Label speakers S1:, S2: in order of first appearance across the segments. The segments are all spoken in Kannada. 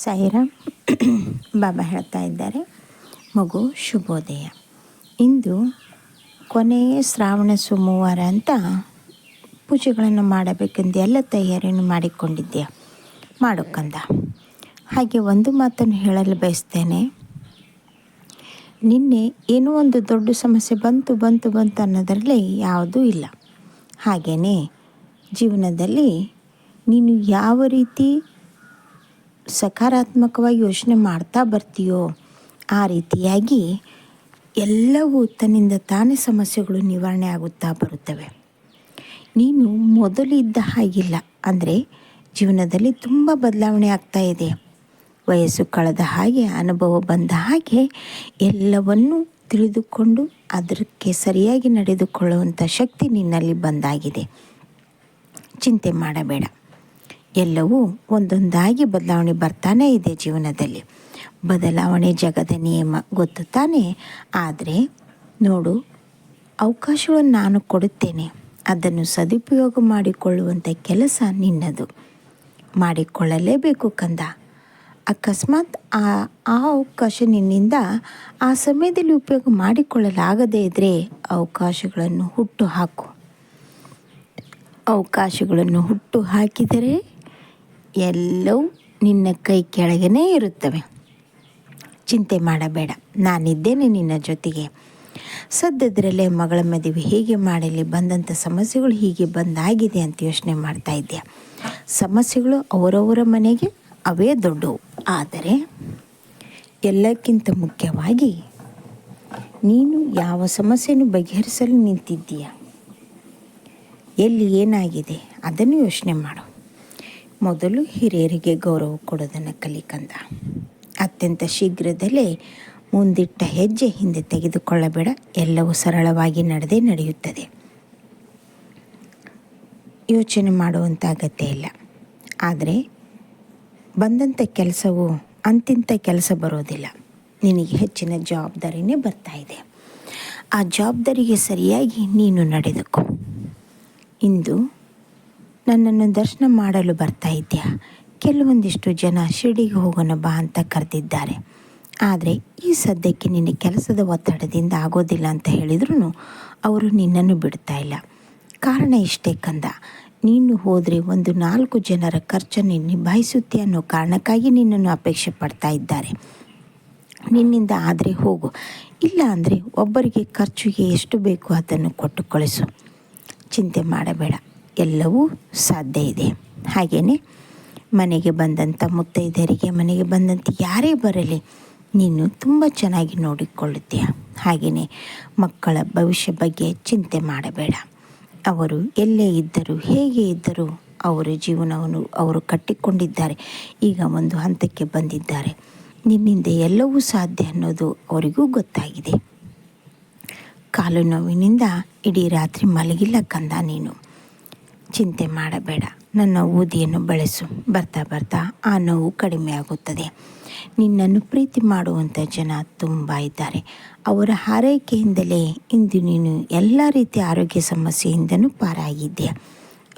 S1: ಸಾಯಿರಾಮ್ ಬಾಬಾ ಹೇಳ್ತಾ ಇದ್ದಾರೆ, ಮಗು ಶುಭೋದಯ. ಇಂದು ಕೊನೆಯ ಶ್ರಾವಣ ಸೋಮವಾರ ಅಂತ ಪೂಜೆಗಳನ್ನು ಮಾಡಬೇಕೆಂದು ಎಲ್ಲ ತಯಾರಿಯನ್ನು ಮಾಡಿಕೊಂಡಿದ್ದೆ ಮಾಡೋಕ್ಕಂದ ಹಾಗೆ ಒಂದು ಮಾತನ್ನು ಹೇಳಲು ಬಯಸ್ತೇನೆ. ನಿನ್ನೆ ಏನೋ ಒಂದು ದೊಡ್ಡ ಸಮಸ್ಯೆ ಬಂತು ಬಂತು ಬಂತು ಅನ್ನೋದರಲ್ಲಿ ಯಾವುದೂ ಇಲ್ಲ. ಹಾಗೆಯೇ ಜೀವನದಲ್ಲಿ ನೀನು ಯಾವ ರೀತಿ ಸಕಾರಾತ್ಮಕವಾಗಿ ಯೋಚನೆ ಮಾಡ್ತಾ ಬರ್ತೀಯೋ ಆ ರೀತಿಯಾಗಿ ಎಲ್ಲವೂ ತನ್ನಿಂದ ತಾನೇ ಸಮಸ್ಯೆಗಳು ನಿವಾರಣೆ ಆಗುತ್ತಾ ಬರುತ್ತವೆ. ನೀನು ಮೊದಲು ಇದ್ದ ಹಾಗಿಲ್ಲ. ಅಂದರೆ ಜೀವನದಲ್ಲಿ ತುಂಬ ಬದಲಾವಣೆ ಆಗ್ತಾ ಇದೆ. ವಯಸ್ಸು ಕಳೆದ ಹಾಗೆ, ಅನುಭವ ಬಂದ ಹಾಗೆ ಎಲ್ಲವನ್ನೂ ತಿಳಿದುಕೊಂಡು ಅದಕ್ಕೆ ಸರಿಯಾಗಿ ನಡೆದುಕೊಳ್ಳುವಂಥ ಶಕ್ತಿ ನಿನ್ನಲ್ಲಿ ಬಂದಾಗಿದೆ. ಚಿಂತೆ ಮಾಡಬೇಡ. ಎಲ್ಲವೂ ಒಂದೊಂದಾಗಿ ಬದಲಾವಣೆ ಬರ್ತಾನೇ ಇದೆ ಜೀವನದಲ್ಲಿ. ಬದಲಾವಣೆ ಜಗದ ನಿಯಮ ಗೊತ್ತು ತಾನೇ? ಆದರೆ ನೋಡು ಅವಕಾಶಗಳನ್ನು ನಾನು ಕೊಡುತ್ತೇನೆ. ಅದನ್ನು ಸದುಪಯೋಗ ಮಾಡಿಕೊಳ್ಳುವಂಥ ಕೆಲಸ ನಿನ್ನದು. ಮಾಡಿಕೊಳ್ಳಲೇಬೇಕು ಕಂದ. ಅಕಸ್ಮಾತ್ ಆ ಆ ಅವಕಾಶ ನಿನ್ನಿಂದ ಆ ಸಮಯದಲ್ಲಿ ಉಪಯೋಗ ಮಾಡಿಕೊಳ್ಳಲಾಗದೇ ಇದ್ದರೆ ಅವಕಾಶಗಳನ್ನು ಹುಟ್ಟು ಹಾಕು. ಅವಕಾಶಗಳನ್ನು ಹುಟ್ಟು ಹಾಕಿದರೆ ಎಲ್ಲವೂ ನಿನ್ನ ಕೈ ಕೆಳಗೇ ಇರುತ್ತವೆ. ಚಿಂತೆ ಮಾಡಬೇಡ. ನಾನಿದ್ದೇನೆ ನಿನ್ನ ಜೊತೆಗೆ. ಸದ್ಯದ್ರಲ್ಲೇ ಮಗಳ ಮದುವೆ ಹೇಗೆ ಮಾಡಲಿ, ಬಂದಂಥ ಸಮಸ್ಯೆಗಳು ಹೀಗೆ ಬಂದಾಗಿದೆ ಅಂತ ಯೋಚನೆ ಮಾಡ್ತಾ ಇದ್ದೆ ಸಮಸ್ಯೆಗಳು ಅವರವರ ಮನೆಗೆ, ಅವೇ ದೊಡ್ಡವು. ಆದರೆ ಎಲ್ಲಕ್ಕಿಂತ ಮುಖ್ಯವಾಗಿ ನೀನು ಯಾವ ಸಮಸ್ಯೆಯನ್ನು ಬಗೆಹರಿಸಲು ನಿಂತಿದ್ದೀಯ? ಎಲ್ಲಿ ಏನಾಗಿದೆ? ಅದನ್ನು ಯೋಚನೆ ಮಾಡು. ಮೊದಲು ಹಿರಿಯರಿಗೆ ಗೌರವ ಕೊಡೋದನ್ನು ಕಲಿಕಂದ. ಅತ್ಯಂತ ಶೀಘ್ರದಲ್ಲೇ ಮುಂದಿಟ್ಟ ಹೆಜ್ಜೆ ಹಿಂದೆ ತೆಗೆದುಕೊಳ್ಳಬೇಡ, ಎಲ್ಲವೂ ಸರಳವಾಗಿ ನಡೆದೇ ನಡೆಯುತ್ತದೆ. ಯೋಚನೆ ಮಾಡುವಂಥ ಅಗತ್ಯ ಇಲ್ಲ. ಆದರೆ ಬಂದಂಥ ಕೆಲಸವು ಅಂತಿಂಥ ಕೆಲಸ ಬರೋದಿಲ್ಲ. ನಿನಗೆ ಹೆಚ್ಚಿನ ಜವಾಬ್ದಾರಿನೇ ಬರ್ತಾ ಇದೆ. ಆ ಜವಾಬ್ದಾರಿಗೆ ಸರಿಯಾಗಿ ನೀನು ನಡೆದುಕೋ. ಇಂದು ನನ್ನನ್ನು ದರ್ಶನ ಮಾಡಲು ಬರ್ತಾ ಇದ್ದೀಯಾ? ಕೆಲವೊಂದಿಷ್ಟು ಜನ ಶಿರ್ಡಿಗೆ ಹೋಗೋಣ ಬಾ ಅಂತ ಕರೆದಿದ್ದಾರೆ. ಆದರೆ ಈ ಸದ್ಯಕ್ಕೆ ನಿನ್ನ ಕೆಲಸದ ಒತ್ತಡದಿಂದ ಆಗೋದಿಲ್ಲ ಅಂತ ಹೇಳಿದ್ರು ಅವರು ನಿನ್ನನ್ನು ಬಿಡ್ತಾ ಇಲ್ಲ. ಕಾರಣ ಇಷ್ಟೇ ಕಂದ. ನೀನು ಹೋದರೆ ಒಂದು ನಾಲ್ಕು ಜನರ ಖರ್ಚನ್ನು ನಿಭಾಯಿಸುತ್ತೆ ಅನ್ನೋ ಕಾರಣಕ್ಕಾಗಿ ನಿನ್ನನ್ನು ಅಪೇಕ್ಷೆ ಪಡ್ತಾ ಇದ್ದಾರೆ. ನಿನ್ನಿಂದ ಆದರೆ ಹೋಗು. ಇಲ್ಲ ಅಂದರೆ ಒಬ್ಬರಿಗೆ ಖರ್ಚಿಗೆ ಎಷ್ಟು ಬೇಕು ಅದನ್ನು ಕೊಟ್ಟು ಕಳಿಸು ಚಿಂತೆ ಮಾಡಬೇಡ. ಎಲ್ಲವೂ ಸಾಧ್ಯ ಇದೆ. ಹಾಗೆಯೇ ಮನೆಗೆ ಬಂದಂಥ ಮುತ್ತೈದೆಯರಿಗೆ, ಮನೆಗೆ ಬಂದಂಥ ಯಾರೇ ಬರಲಿ, ನೀನು ತುಂಬ ಚೆನ್ನಾಗಿ ನೋಡಿಕೊಳ್ಳುತ್ತೀಯ. ಹಾಗೆಯೇ ಮಕ್ಕಳ ಭವಿಷ್ಯ ಬಗ್ಗೆ ಚಿಂತೆ ಮಾಡಬೇಡ. ಅವರು ಎಲ್ಲೇ ಇದ್ದರೂ, ಹೇಗೆ ಇದ್ದರೂ ಅವರ ಜೀವನವನ್ನು ಅವರು ಕಟ್ಟಿಕೊಂಡಿದ್ದಾರೆ. ಈಗ ಒಂದು ಹಂತಕ್ಕೆ ಬಂದಿದ್ದಾರೆ. ನಿನ್ನಿಂದ ಎಲ್ಲವೂ ಸಾಧ್ಯ ಅನ್ನೋದು ಅವರಿಗೂ ಗೊತ್ತಾಗಿದೆ. ಕಾಲು ನೋವಿನಿಂದ ಇಡೀ ರಾತ್ರಿ ಮಲಗಿಲ್ಲ ಕಂದ ನೀನು. ಚಿಂತೆ ಮಾಡಬೇಡ. ನನ್ನ ಊದಿಯನ್ನು ಬಳಸು. ಬರ್ತಾ ಬರ್ತಾ ಆ ನೋವು ಕಡಿಮೆ ಆಗುತ್ತದೆ. ನಿನ್ನನ್ನು ಪ್ರೀತಿ ಮಾಡುವಂಥ ಜನ ತುಂಬ ಇದ್ದಾರೆ. ಅವರ ಹಾರೈಕೆಯಿಂದಲೇ ಇಂದು ನೀನು ಎಲ್ಲ ರೀತಿಯ ಆರೋಗ್ಯ ಸಮಸ್ಯೆಯಿಂದನೂ ಪಾರಾಗಿದ್ದೀಯ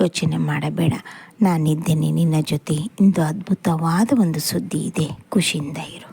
S1: ಯೋಚನೆ ಮಾಡಬೇಡ. ನಾನಿದ್ದೇನೆ. ನಿನ್ನ ಜೊತೆ ಇಂದು ಅದ್ಭುತವಾದ ಒಂದು ಸುದ್ದಿ ಇದೆ. ಖುಷಿಯಿಂದ ಇರು.